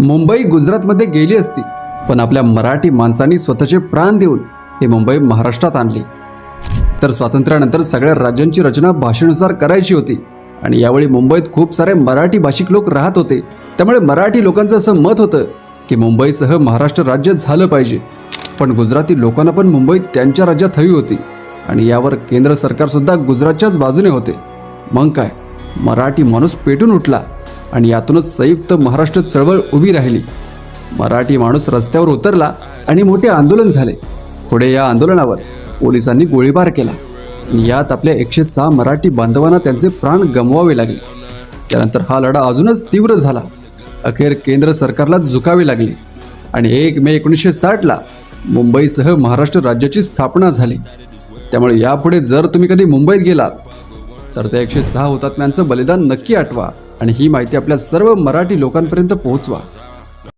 मुंबई गुजरातमध्ये गेली असती पण आपल्या मराठी माणसांनी स्वतःचे प्राण देऊन हे मुंबई महाराष्ट्रात आणली. तर स्वातंत्र्यानंतर सगळ्या राज्यांची रचना भाषेनुसार करायची होती आणि यावेळी मुंबईत खूप सारे मराठी भाषिक लोक राहत होते. त्यामुळे मराठी लोकांचं असं मत होतं की मुंबईसह महाराष्ट्र राज्य झालं पाहिजे. पण गुजराती लोकांना पण मुंबईत त्यांच्या राज्यात हवी होती आणि यावर केंद्र सरकारसुद्धा गुजरातच्याच बाजूने होते. मग काय? मराठी माणूस पेटून उठला. आणि यातूनच संयुक्त महाराष्ट्र चळवळ उभी राहिली. मराठी माणूस रस्त्यावर उतरला आणि मोठे आंदोलन झाले. पुढे या आंदोलनावर पोलिसांनी गोळीबार केला. आणि यात आपल्या एकशे सहा मराठी बांधवांना त्यांचे प्राण गमवावे लागले. त्यानंतर हा लढा अजूनच तीव्र झाला. अखेर केंद्र सरकारला झुकावे लागले. आणि एक मे एकोणीसशे साठला मुंबईसह महाराष्ट्र राज्याची स्थापना झाली. त्यामुळे यापुढे जर तुम्ही कधी मुंबईत गेलात तर त्या एकशे सहा हुतात्म्यांचं बलिदान नक्की आठवा आणि ही माहिती आपल्या सर्व मराठी लोकांपर्यंत पोहोचवा.